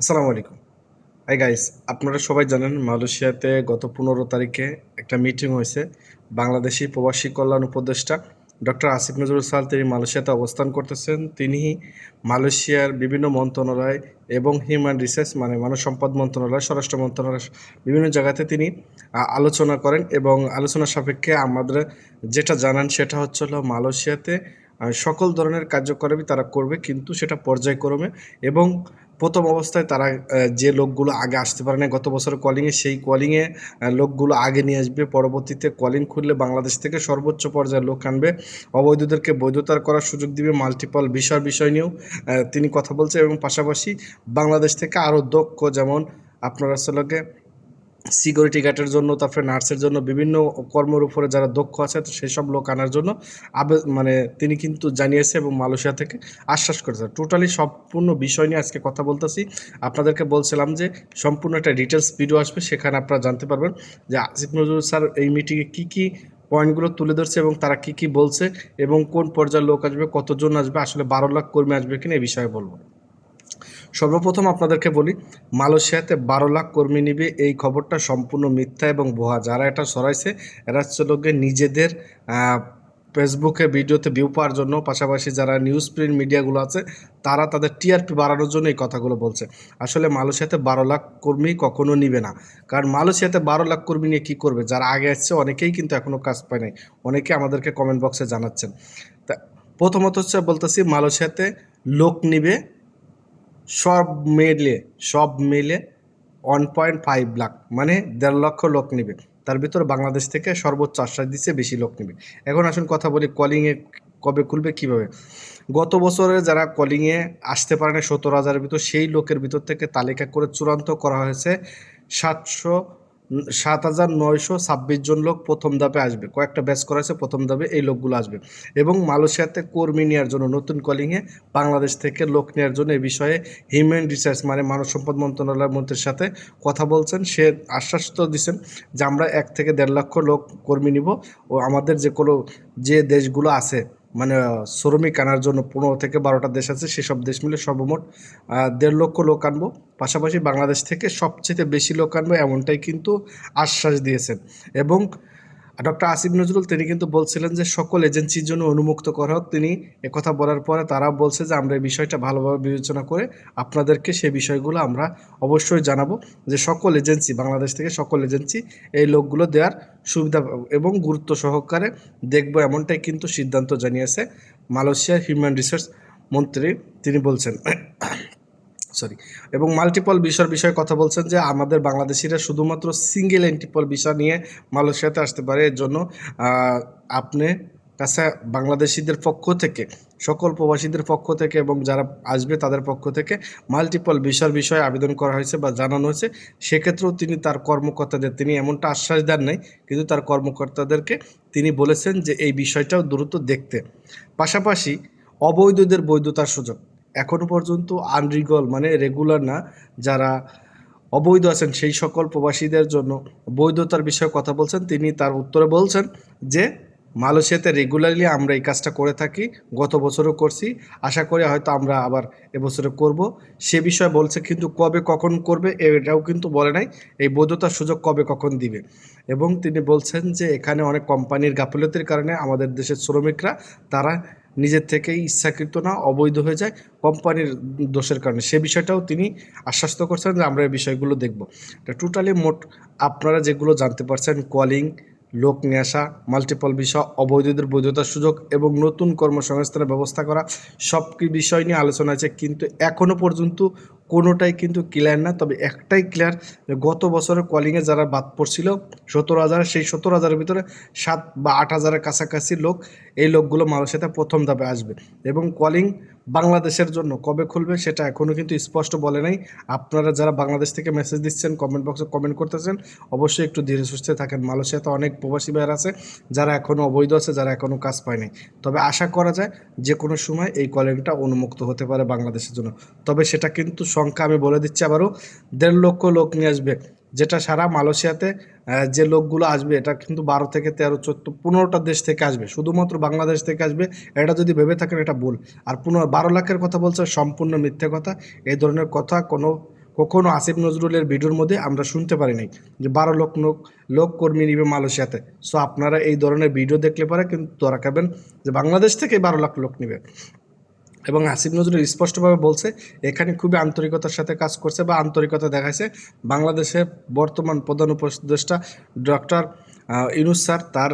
আসসালামু আলাইকুম। Hi guys আপনারা সবাই জানেন মালয়েশিয়াতে গত পনেরো তারিখে একটা মিটিং হয়েছে। বাংলাদেশি প্রবাসী কল্যাণ উপদেষ্টা ডক্টর আসিফ নজরুল সাল, তিনি মালয়েশিয়াতে অবস্থান করতেছেন। তিনি মালয়েশিয়ার বিভিন্ন মন্ত্রণালয় এবং হিউম্যান রিসার্চ মানে মানব সম্পদ মন্ত্রণালয়, স্বরাষ্ট্র মন্ত্রণালয় বিভিন্ন জায়গাতে তিনি আলোচনা করেন এবং আলোচনা সাপেক্ষে আমাদের যেটা জানান সেটা হচ্ছে হলো মালয়েশিয়াতে সকল ধরনের কার্যক্রমই তারা করবে কিন্তু সেটা পর্যায়ক্রমে এবং প্রথম অবস্থায় তারা যে লোকগুলো আগে আসতে পারে না গত বছর কলিংয়ে সেই কলিংয়ে লোকগুলো আগে নিয়ে আসবে। পরবর্তীতে কলিং খুললে বাংলাদেশ থেকে সর্বোচ্চ পর্যায়ের লোক আনবে। অবৈধদেরকে বৈধতার করার সুযোগ দিবে মাল্টিপল বিষয় বিষয় নিয়েও তিনি কথা বলছে এবং পাশাপাশি বাংলাদেশ থেকে আরও দক্ষ যেমন আপনার আসলে সিকিউরিটি গার্ডের জন্য, তারপরে নার্সের জন্য, বিভিন্ন কর্মের উপরে যারা দক্ষ আছে, তো সেই সব লোক আনার জন্য আবে মানে তিনি কিন্তু জানিয়েছে এবং মালয়েশিয়া থেকে আশ্বাস করেছে। টোটালি সম্পূর্ণ বিষয় নিয়ে আজকে কথা বলতেছি। আপনাদেরকে বলছিলাম যে সম্পূর্ণ একটা ডিটেলস ভিডিও আসবে, সেখানে আপনারা জানতে পারবেন যে আসিফ নজরুল স্যার এই মিটিংয়ে কী কী পয়েন্টগুলো তুলে ধরছে এবং তারা কী কী বলছে এবং কোন পর্যায়ের লোক আসবে, কতজন আসবে, আসলে বারো লাখ কর্মী আসবে কিনা এই বিষয়ে বলব। সর্বপ্রথম আপনাদেরকে বলি, মালয়েশিয়াতে বারো লাখ কর্মী নিবে। এই খবরটা সম্পূর্ণ মিথ্যা এবং ভুয়া। যারা এটা সরাইছে, এরা হচ্ছে লোকে নিজেদের ফেসবুকে ভিডিওতে ভিউ পাওয়ার জন্য। পাশাপাশি যারা নিউজ প্রিন্ট মিডিয়াগুলো আছে, তারা তাদের টিআরপি বাড়ানোর জন্য এই কথাগুলো বলছে। আসলে মালয়েশিয়াতে বারো লাখ কর্মী কখনো নিবে না। কারণ মালয়েশিয়াতে বারো লাখ কর্মী নিয়ে কী করবে? যারা আগে আসছে, অনেকেই কিন্তু এখনও কাজ পায় নাই। অনেকে আমাদেরকে কমেন্ট বক্সে জানাচ্ছেন। তা প্রথমত হচ্ছে বলতেছি, মালয়েশিয়াতে লোক নিবে। সব মেলে, সব মিলে ওয়ান পয়েন্ট ফাইভ লাখ মানে দেড় লক্ষ লোক নেবে। তার ভিতর বাংলাদেশ থেকে সর্বোচ্চ আশ্বাস দিচ্ছে বেশি লোক নেবে। এখন আসুন কথা বলি কলিংয়ে কবে খুলবে, কীভাবে? গত বছরে যারা কলিংয়ে আসতে পারে সতেরো হাজারের ভিতর, সেই লোকের ভিতর থেকে তালিকা করে চূড়ান্ত করা হয়েছে সাতশো সাত হাজার নয়শো ছাব্বিশ জন লোক প্রথম ধাপে আসবে। কয়েকটা ব্যাচ করা হয়েছে প্রথম ধাপে এই লোকগুলো আসবে। এবং মালয়েশিয়াতে কর্মী নেওয়ার জন্য, নতুন কলিংয়ে বাংলাদেশ থেকে লোক নেওয়ার জন্য এই বিষয়ে হিউম্যান রিসার্চ মানে মানব সম্পদ মন্ত্রণালয়ের মন্ত্রীর সাথে কথা বলছেন। সে আশ্বাস তো দিচ্ছেন যে আমরা এক থেকে দেড় লক্ষ লোক কর্মী নিব। ও আমাদের যে কোনো, যে দেশগুলো আছে মানে শ্রমিক আনার জন্য পনেরো থেকে বারোটা দেশ আছে, সেসব দেশ মিলে সর্বমোট দেড় লক্ষ লোক আনব। পাশাপাশি বাংলাদেশ থেকে সবচেয়ে বেশি লোক আনব এমনটাই কিন্তু আশ্বাস দিয়েছেন। এবং ডক্টর আসিফ নজরুল, তিনি কিন্তু বলছিলেন যে সকল এজেন্সির জন্য উন্মুক্ত করা হোক। তিনি একথা বলার পরে তারা বলছে যে, আমরা এই বিষয়টা ভালোভাবে বিবেচনা করে আপনাদেরকে সেই বিষয়গুলো আমরা অবশ্যই জানাব যে সকল এজেন্সি, বাংলাদেশ থেকে সকল এজেন্সি এই লোকগুলো দেওয়ার সুবিধা এবং গুরুত্ব সহকারে দেখব। এমনটাই কিন্তু সিদ্ধান্ত জানিয়েছে মালয়েশিয়ার হিউম্যান রিসোর্স মন্ত্রী, তিনি বলছেন। সরি এবং মাল্টিপল বিষয়ের বিষয়ে কথা বলছেন যে আমাদের বাংলাদেশিরা শুধুমাত্র সিঙ্গেল এন্টিপল বিষয় নিয়ে মালয়েশিয়াতে আসতে পারে। এর জন্য আপনি কাছে বাংলাদেশিদের পক্ষ থেকে, সকল প্রবাসীদের পক্ষ থেকে এবং যারা আসবে তাদের পক্ষ থেকে মাল্টিপল বিষয়ের বিষয়ে আবেদন করা হয়েছে বা জানানো হয়েছে। সেক্ষেত্রেও তিনি তার কর্মকর্তাদের, তিনি এমনটা আশ্বাস দেন নাই, কিন্তু তার কর্মকর্তাদেরকে তিনি বলেছেন যে এই বিষয়টাও দ্রুত দেখতে। পাশাপাশি অবৈধদের বৈধতার সুযোগ। এখনও পর্যন্ত আনরিগল মানে রেগুলার না, যারা অবৈধ আছেন সেই সকল প্রবাসীদের জন্য বৈধতার বিষয়ে কথা বলছেন। তিনি তার উত্তরে বলছেন যে, মালয়েশিয়াতে রেগুলারলি আমরা এই কাজটা করে থাকি, গত বছরও করছি। আশা করি হয়তো আমরা আবার এবছরে করব। সে বিষয়ে বলছে কিন্তু কবে কখন করবে এটাও কিন্তু বলে নাই। এই বৈধতার সুযোগ কবে কখন দিবে? এবং তিনি বলছেন যে, এখানে অনেক কোম্পানির গাফিলতির কারণে আমাদের দেশের শ্রমিকরা, তারা নিজের থেকেই ইচ্ছাকৃত না, অবৈধ হয়ে যায় কোম্পানির দোষের কারণে। সে বিষয়টাও তিনি আশ্বস্ত করছেন যে আমরা এই বিষয়গুলো দেখব। তা টোটালি মোট আপনারা যেগুলো জানতে পারছেন কলিং লোক নিয়ে আসা মাল্টিপল বিষয়, অবৈধদের বৈধতার সুযোগ এবং নতুন কর্মসংস্থানের ব্যবস্থা করা সব বিষয় নিয়ে আলোচনা আছে কিন্তু এখনও পর্যন্ত কোনোটাই কিন্তু ক্লিয়ার না। তবে একটাই ক্লিয়ার গত বছরের কলিংয়ে যারা বাদ পড়ছিল, সতেরো হাজার, সেই সতেরো হাজারের ভিতরে সাত বা আট হাজারের কাছাকাছি লোক, এই লোকগুলো মালয়েশিয়াতে প্রথম ধাপে আসবে। এবং কলিং বাংলাদেশের জন্য কবে খুলবে সেটা এখনও কিন্তু স্পষ্ট বলে নাই। আপনারা যারা বাংলাদেশ থেকে মেসেজ দিচ্ছেন কমেন্ট বক্সে কমেন্ট করতেছেন, অবশ্যই একটু ধীরে সুস্থে থাকেন। মালয়েশিয়াতে অনেক প্রবাসী ভাইয়ের আছে, যারা এখনও অবৈধ আছে, যারা এখনও কাজ পায়নি। তবে আশা করা যায় যে কোনো সময় এই কলিংটা উন্মুক্ত হতে পারে বাংলাদেশের জন্য। তবে সেটা কিন্তু সংখ্যা আমি বলে দিচ্ছি আবারও, দেড় লক্ষ লোক নিয়ে আসবে। যেটা সারা মালয়েশিয়াতে যে লোকগুলো আসবে, এটা কিন্তু বারো থেকে তেরো, চোদ্দ, পনেরোটা দেশ থেকে আসবে। শুধুমাত্র বাংলাদেশ থেকে আসবে, এটা যদি ভেবে থাকেন, এটা ভুল। আর পনেরো, বারো লাখের কথা বলছে, সম্পূর্ণ মিথ্যে কথা। এই ধরনের কথা কোনো, কখনো আসিফ নজরুলের ভিডিওর মধ্যে আমরা শুনতে পারি নাই যে বারো লক্ষ লোক লোক কর্মী নিবে মালয়েশিয়াতে। সো আপনারা এই ধরনের ভিডিও দেখলে পরে কিন্তু ধরা খাবেন যে বাংলাদেশ থেকে বারো লাখ লোক নিবে। এবং আসিফ নজরুল স্পষ্টভাবে বলছে, এখানে খুবই আন্তরিকতার সাথে কাজ করছে বা আন্তরিকতা দেখাইছে। বাংলাদেশের বর্তমান প্রধান উপদেষ্টা ডক্টর ইনুস স্যার, তার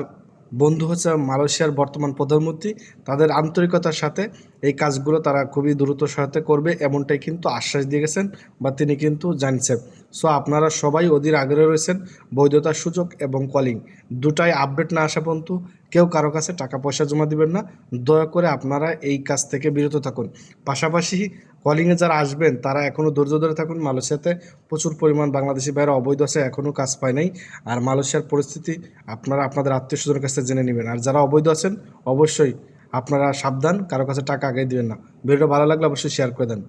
বন্ধু হচ্ছে মালয়েশিয়ার বর্তমান প্রধানমন্ত্রী। তাদের আন্তরিকতার সাথে এই কাজগুলো তারা খুবই দ্রুত সহায়তা করবে এমনটাই কিন্তু আশ্বাস দিয়ে গেছেন বা তিনি কিন্তু জানছেন সো আপনারা সবাই অধীর আগ্রহে রয়েছেন বৈধতার সুযোগ এবং কলিং। দুটাই আপডেট না আসা পর্যন্ত কেউ কারও কাছে টাকা পয়সা জমা দিবেন না। দয়া করে আপনারা এই কাজ থেকে বিরত থাকুন। পাশাপাশি কলিংয়ে যারা আসবেন, তারা এখনও ধৈর্য ধরে থাকুন। মালয়েশিয়াতে প্রচুর পরিমাণ বাংলাদেশি বাইরে অবৈধ আছে এখনও কাজ পায় নাই। আর মালয়েশিয়ার পরিস্থিতি আপনারা আপনাদের আত্মীয় স্বজনের কাছে জেনে নেবেন। আর যারা অবৈধ আছেন, অবশ্যই আপনারা সাবধান, কারও কাছে টাকা আগে দিবেন না। ভিডিওটা ভালো লাগলে অবশ্যই শেয়ার করে দেন।